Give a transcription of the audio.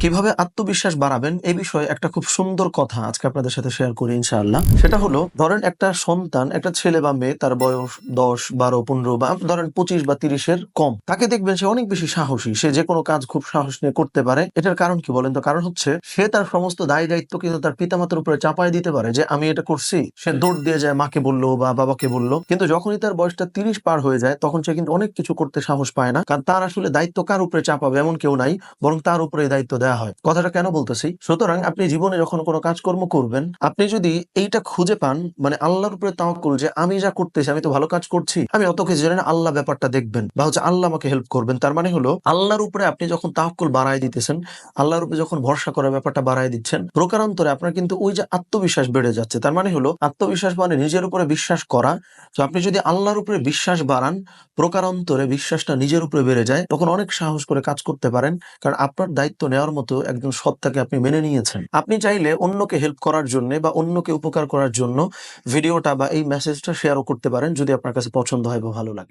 কীভাবে আত্মবিশ্বাস বাড়াবেন এই বিষয়ে একটা খুব সুন্দর কথা আজকে আপনাদের সাথে শেয়ার করি ইনশাআল্লাহ। সেটা হলো, ধরেন একটা সন্তান, একটা ছেলে বা মেয়ে, তার বয়স দশ, বারো, পনেরো বা ধরেন পঁচিশ বা তিরিশের কম, তাকে দেখবেন সে অনেক বেশি সাহসী, সে যে কোনো কাজ খুব সাহস নিয়ে করতে পারে। এটার কারণ কি বলেন তো? কারণ হচ্ছে, সে তার সমস্ত দায় দায়িত্ব কিন্তু তার পিতামাতার উপরে চাপায় দিতে পারে যে, আমি এটা করছি। সে দৌড় দিয়ে যায়, মাকে বলল বা বাবাকে বলল। কিন্তু যখনই তার বয়সটা তিরিশ পার হয়ে যায়, তখন সে কিন্তু অনেক কিছু করতে সাহস পায় না। কারণ তার আসলে দায়িত্ব কার উপরে চাপাবে এমন কেউ নাই, বরং তার উপরে দায়িত্ব দেওয়া হয়। কথাটা কেন বলতেছি? সুতরাং আপনি জীবনে যখন কোনো কাজকর্ম করবেন, আপনি যদি এইটা খুঁজে পান মানে আল্লাহর উপরে তাওয়াক্কুল যে আমি যা করতেছি, আমি তো ভালো কাজ করছি, আমি অত কিছু জানি না, আল্লাহ ব্যাপারটা দেখবেন বা হচ্ছে আল্লাহ আমাকে হেল্প করবেন। তার মানে হলো, আল্লাহর উপরে আপনি যখন তাওয়াক্কুল বাড়ায় দিতেছেন, আল্লাহর উপরে যখন ভরসা করার ব্যাপারটা বাড়ায় দিচ্ছেন, প্রকারান্তরে আপনার কিন্তু ওই যে আত্মবিশ্বাস বেড়ে যাচ্ছে। তার মানে হলো, আত্মবিশ্বাস মানে নিজের উপরে বিশ্বাস করা। তো আপনি যদি আল্লাহর উপরে বিশ্বাস বাড়ান, প্রকারান্তরে বিশ্বাসটা নিজের উপরে বেড়ে যায়, তখন অনেক সাহস করে কাজ করতে পারেন। কারণ আপনার দায়িত্ব নেওয়ার মতো একজন সত্তাকে আপনি মেনে নিয়েছেন। আপনি চাইলে অন্যকে হেল্প করার জন্য বা অন্যকে উপকার করার জন্য ভিডিওটা বা এই মেসেজটা শেয়ারও করতে পারেন যদি আপনার কাছে পছন্দ হয় বা ভালো লাগে।